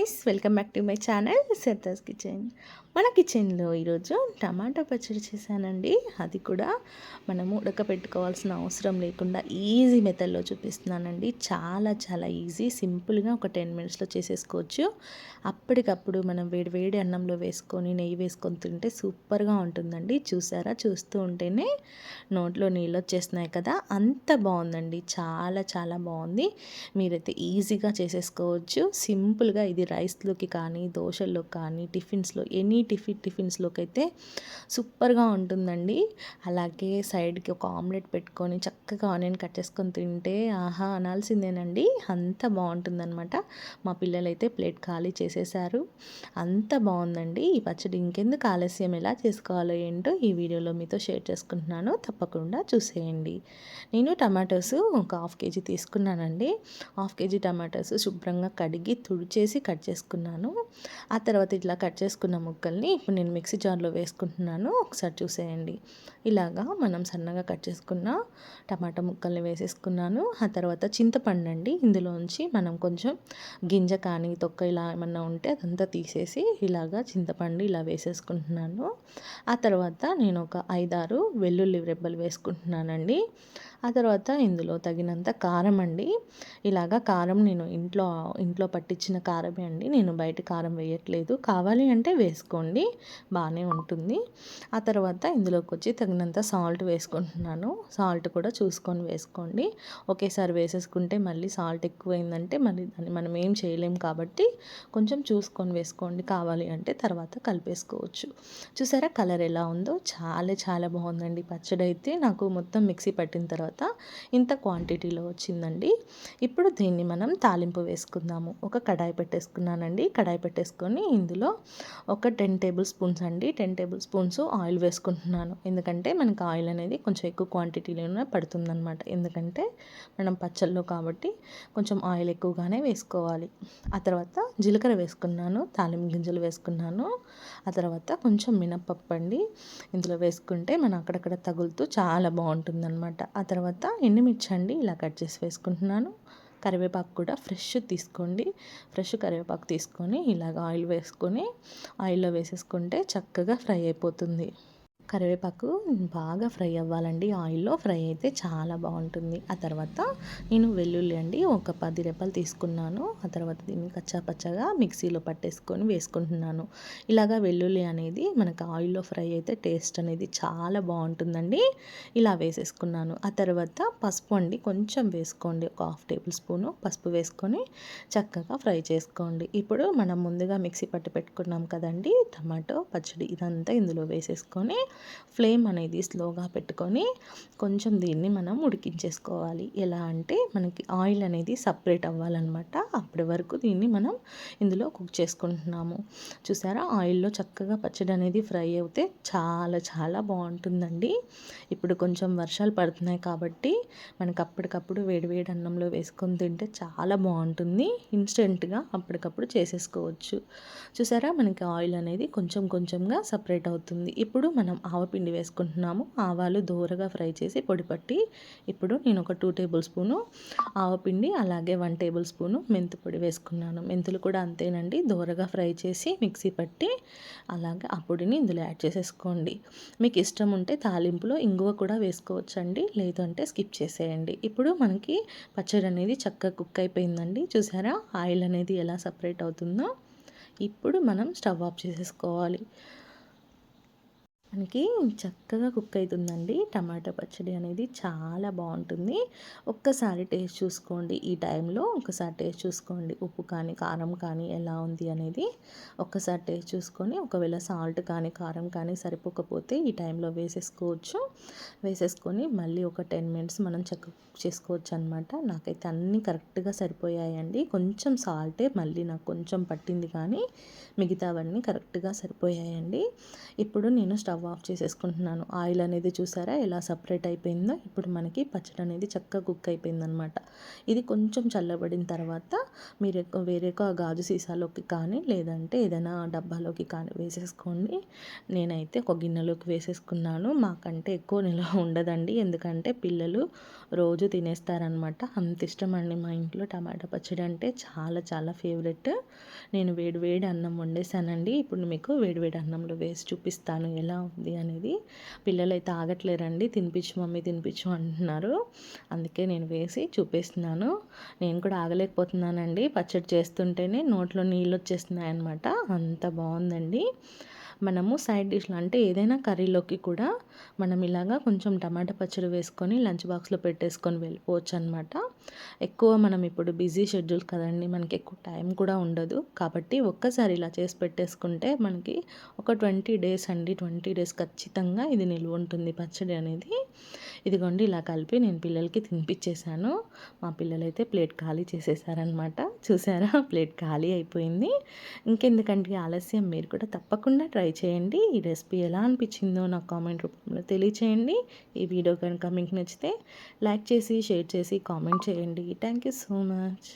Guys welcome back to my channel Sardas kitchen. మన కిచెన్లో ఈరోజు టమాటా పచ్చడి చేశానండి. అది కూడా మనము ఉడకపెట్టుకోవాల్సిన అవసరం లేకుండా ఈజీ మెథడ్లో చూపిస్తున్నానండి. చాలా చాలా ఈజీ. సింపుల్గా ఒక టెన్ మినిట్స్లో చేసేసుకోవచ్చు. అప్పటికప్పుడు మనం వేడి వేడి అన్నంలో వేసుకొని నెయ్యి వేసుకొని తింటే సూపర్గా ఉంటుందండి. చూసారా? చూస్తూ ఉంటేనే నోట్లో నీళ్ళు వచ్చేస్తున్నాయి కదా? అంత బాగుందండి. చాలా చాలా బాగుంది. మీరైతే ఈజీగా చేసేసుకోవచ్చు. సింపుల్గా ఇది రైస్లోకి కానీ దోశల్లో కానీ టిఫిన్స్లో ఎనీ టిఫిన్ టిఫిన్స్లోకి అయితే సూపర్గా ఉంటుందండి. అలాగే సైడ్కి ఒక ఆమ్లెట్ పెట్టుకొని చక్కగా ఆనియన్ కట్ చేసుకొని తింటే ఆహా అనాల్సిందేనండి. అంత బాగుంటుందన్నమాట. మా పిల్లలైతే ప్లేట్ ఖాళీ చేసేసారు. అంత బాగుందండి. ఈ పచ్చడి ఇంకెందుకు ఆలస్యం? ఎలా చేసుకోవాలో ఏంటో ఈ వీడియోలో మీతో షేర్ చేసుకుంటున్నాను. తప్పకుండా చూసేయండి. నేను టమాటోస్ ఒక హాఫ్ కేజీ తీసుకున్నానండి. హాఫ్ కేజీ టమాటోస్ శుభ్రంగా కడిగి తుడిచేసి కట్ చేసుకున్నాను. ఆ తర్వాత ఇట్లా కట్ చేసుకున్న ముక్కల్ని ఇప్పుడు నేను మిక్సీ జార్లో వేసుకుంటున్నాను. ఒకసారి చూసేయండి. ఇలాగా మనం సన్నగా కట్ చేసుకున్న టమాటా ముక్కల్ని వేసేసుకున్నాను. ఆ తర్వాత చింతపండు అండి. ఇందులోంచి మనం కొంచెం గింజ కానీ తొక్క ఇలా ఏమన్నా ఉంటే అదంతా తీసేసి ఇలాగా చింతపండు ఇలా వేసేసుకుంటున్నాను. ఆ తర్వాత నేను ఒక ఐదారు వెల్లుల్లి రెబ్బలు వేసుకుంటున్నానండి. ఆ తర్వాత ఇందులో తగినంత కారం అండి. ఇలాగా కారం నేను ఇంట్లో ఇంట్లో పట్టించిన కారమే అండి. నేను బయట కారం వేయట్లేదు. కావాలి అంటే వేసుకోండి. బాగానే ఉంటుంది. ఆ తర్వాత ఇందులోకి వచ్చి తగినంత సాల్ట్ వేసుకుంటున్నాను. సాల్ట్ కూడా చూసుకొని వేసుకోండి. ఒకేసారి వేసేసుకుంటే మళ్ళీ సాల్ట్ ఎక్కువైందంటే మళ్ళీ దాన్ని మనం ఏం చేయలేం కాబట్టి కొంచెం చూసుకొని వేసుకోండి. కావాలి అంటే తర్వాత కలిపేసుకోవచ్చు. చూసారా కలర్ ఎలా ఉందో? చాలా చాలా బాగుందండి. పచ్చడి అయితే నాకు మొత్తం మిక్సీ పట్టిన తర్వాత తర్వాత ఇంత క్వాంటిటీలో వచ్చిందండి. ఇప్పుడు దీన్ని మనం తాలింపు వేసుకుందాము. ఒక కడాయి పెట్టేసుకున్నానండి. కడాయి పెట్టేసుకొని ఇందులో ఒక టెన్ టేబుల్ స్పూన్స్ అండి. టెన్ టేబుల్ స్పూన్స్ ఆయిల్ వేసుకుంటున్నాను. ఎందుకంటే మనకి ఆయిల్ అనేది కొంచెం ఎక్కువ క్వాంటిటీలోనే పడుతుందన్నమాట. ఎందుకంటే మనం పచ్చళ్ళు కాబట్టి కొంచెం ఆయిల్ ఎక్కువగానే వేసుకోవాలి. ఆ తర్వాత జీలకర్ర వేసుకున్నాను. తాలింపు గింజలు వేసుకున్నాను. ఆ తర్వాత కొంచెం మినప్పప్పు అండి. ఇందులో వేసుకుంటే మనం అక్కడక్కడ తగులుతూ చాలా బాగుంటుందన్నమాట. ఆ తర్వాత తర్వాత ఎండుమిర్చి అండి ఇలా కట్ చేసి వేసుకుంటున్నాను. కరివేపాకు కూడా ఫ్రెష్ తీసుకోండి. ఫ్రెష్ కరివేపాకు తీసుకొని ఇలాగ ఆయిల్ వేసుకొని ఆయిల్లో వేసేసుకుంటే చక్కగా ఫ్రై అయిపోతుంది. కరివేపాకు బాగా ఫ్రై అవ్వాలండి. ఆయిల్లో ఫ్రై అయితే చాలా బాగుంటుంది. ఆ తర్వాత నేను వెల్లుల్లి అండి ఒక పది రెప్పలు తీసుకున్నాను. ఆ తర్వాత దీన్ని కచ్చాపచ్చగా మిక్సీలో పట్టేసుకొని వేసుకుంటున్నాను. ఇలాగా వెల్లుల్లి అనేది మనకు ఆయిల్లో ఫ్రై అయితే టేస్ట్ అనేది చాలా బాగుంటుందండి. ఇలా వేసేసుకున్నాను. ఆ తర్వాత పసుపు అండి కొంచెం వేసుకోండి. ఒక హాఫ్ టేబుల్ స్పూను పసుపు వేసుకొని చక్కగా ఫ్రై చేసుకోండి. ఇప్పుడు మనం ముందుగా మిక్సీ పట్టి పెట్టుకున్నాం కదండి. టమాటో పచ్చడి ఇదంతా ఇందులో వేసేసుకొని ఫ్లేమ్ అనేది స్లోగా పెట్టుకొని కొంచెం దీన్ని మనం ఉడికించేసుకోవాలి. ఎలా అంటే మనకి ఆయిల్ అనేది సపరేట్ అవ్వాలన్నమాట. అప్పటి వరకు దీన్ని మనం ఇందులో కుక్ చేసుకుంటున్నాము. చూసారా? ఆయిల్లో చక్కగా పచ్చడి అనేది ఫ్రై అయితే చాలా చాలా బాగుంటుందండి. ఇప్పుడు కొంచెం వర్షాలు పడుతున్నాయి కాబట్టి మనకు అప్పటికప్పుడు వేడివేడి అన్నంలో వేసుకొని తింటే చాలా బాగుంటుంది. ఇన్స్టెంట్గా అప్పటికప్పుడు చేసేసుకోవచ్చు. చూసారా? మనకి ఆయిల్ అనేది కొంచెం కొంచెంగా సపరేట్ అవుతుంది. ఇప్పుడు మనం ఆవపిండి వేసుకుంటున్నాము. ఆవాలు దూరగా ఫ్రై చేసి పొడి పట్టి ఇప్పుడు నేను ఒక టూ టేబుల్ స్పూను ఆవపిండి అలాగే వన్ టేబుల్ స్పూను మెంతి పొడి వేసుకున్నాను. మెంతులు కూడా అంతేనండి. దూరగా ఫ్రై చేసి మిక్సీ పట్టి అలాగే ఆ పొడిని ఇందులో యాడ్ చేసేసుకోండి. మీకు ఇష్టం ఉంటే తాలింపులో ఇంగువ కూడా వేసుకోవచ్చండి. లేదంటే స్కిప్ చేసేయండి. ఇప్పుడు మనకి పచ్చడి అనేది చక్కగా కుక్ అయిపోయిందండి. చూసారా? ఆయిల్ అనేది ఎలా సపరేట్ అవుతుందో. ఇప్పుడు మనం స్టవ్ ఆఫ్ చేసేసుకోవాలి. మనకి చక్కగా కుక్ అవుతుందండి. టమాటా పచ్చడి అనేది చాలా బాగుంటుంది. ఒక్కసారి టేస్ట్ చూసుకోండి. ఈ టైంలో ఒకసారి టేస్ట్ చూసుకోండి. ఉప్పు కానీ కారం కానీ ఎలా ఉంది అనేది ఒక్కసారి టేస్ట్ చూసుకొని ఒకవేళ సాల్ట్ కానీ కారం కానీ సరిపోకపోతే ఈ టైంలో వేసేసుకోవచ్చు. వేసేసుకొని మళ్ళీ ఒక టెన్ మినిట్స్ మనం చెక్ చేసుకోవచ్చు అనమాట నాకైతే అన్నీ కరెక్ట్గా సరిపోయాయండి. కొంచెం సాల్టే మళ్ళీ నాకు కొంచెం పట్టింది కానీ మిగతావన్నీ కరెక్ట్గా సరిపోయాయండి. ఇప్పుడు నేను స్టవ్ స్టవ్ ఆఫ్ చేసేసుకుంటున్నాను. ఆయిల్ అనేది చూసారా ఎలా సపరేట్ అయిపోయిందో? ఇప్పుడు మనకి పచ్చడి అనేది చక్కగా కుక్ అయిపోయిందనమాట ఇది కొంచెం చల్లబడిన తర్వాత మీరు వేరే గాజు సీసాలోకి కానీ లేదంటే ఏదైనా డబ్బాలోకి కానీ వేసేసుకోండి. నేనైతే ఒక గిన్నెలోకి వేసేసుకున్నాను. మాకంటే ఎక్కువ నిల్వ ఉండదండి. ఎందుకంటే పిల్లలు రోజు తినేస్తారనమాట అంత ఇష్టం అండి మా ఇంట్లో టమాటా పచ్చడి అంటే చాలా చాలా ఫేవరెట్. నేను వేడి వేడి అన్నం వండేసానండి ఇప్పుడు మీకు వేడి వేడి అన్నంలో వేసి చూపిస్తాను ఎలా ఉంది అనేది. పిల్లలు అయితే ఆగట్లేరండి. తినిపించు మమ్మీ తినిపించు అంటున్నారు. అందుకే నేను వేసి చూపిస్తున్నాను. నేను కూడా ఆగలేకపోతున్నానండి. పచ్చడి చేస్తుంటేనే నోట్లో నీళ్ళు వచ్చేస్తున్నాయి అనమాట అంత బాగుందండి. మనము సైడ్ డిష్లు అంటే ఏదైనా కర్రీలోకి కూడా మనం ఇలాగా కొంచెం టమాటా పచ్చడి వేసుకొని లంచ్ బాక్స్లో పెట్టేసుకొని వెళ్ళిపోవచ్చు అనమాట ఎక్కువ మనం ఇప్పుడు బిజీ షెడ్యూల్ కదండి మనకి ఎక్కువ టైం కూడా ఉండదు. కాబట్టి ఒక్కసారి ఇలా చేసి పెట్టేసుకుంటే మనకి ఒక ట్వంటీ డేస్ అండి ట్వంటీ డేస్ ఖచ్చితంగా ఇది నిల్వ ఉంటుంది పచ్చడి అనేది. ఇదిగోండి ఇలా కలిపి నేను పిల్లలకి తినిపించేశాను మా పిల్లలైతే ప్లేట్ ఖాళీ చేసేసారనమాట చూసారా? ప్లేట్ ఖాళీ అయిపోయింది. ఇంకెందుకంటే ఆలస్యం? మీరు కూడా తప్పకుండా ట్రై చేయండి. ఈ రెసిపీ ఎలా అనిపించిందో నాకు కామెంట్ రూపంలో తెలియచేయండి. ఈ వీడియో కనుక మీకు నచ్చితే లైక్ చేసి షేర్ చేసి కామెంట్ చేయండి. Thank you so much.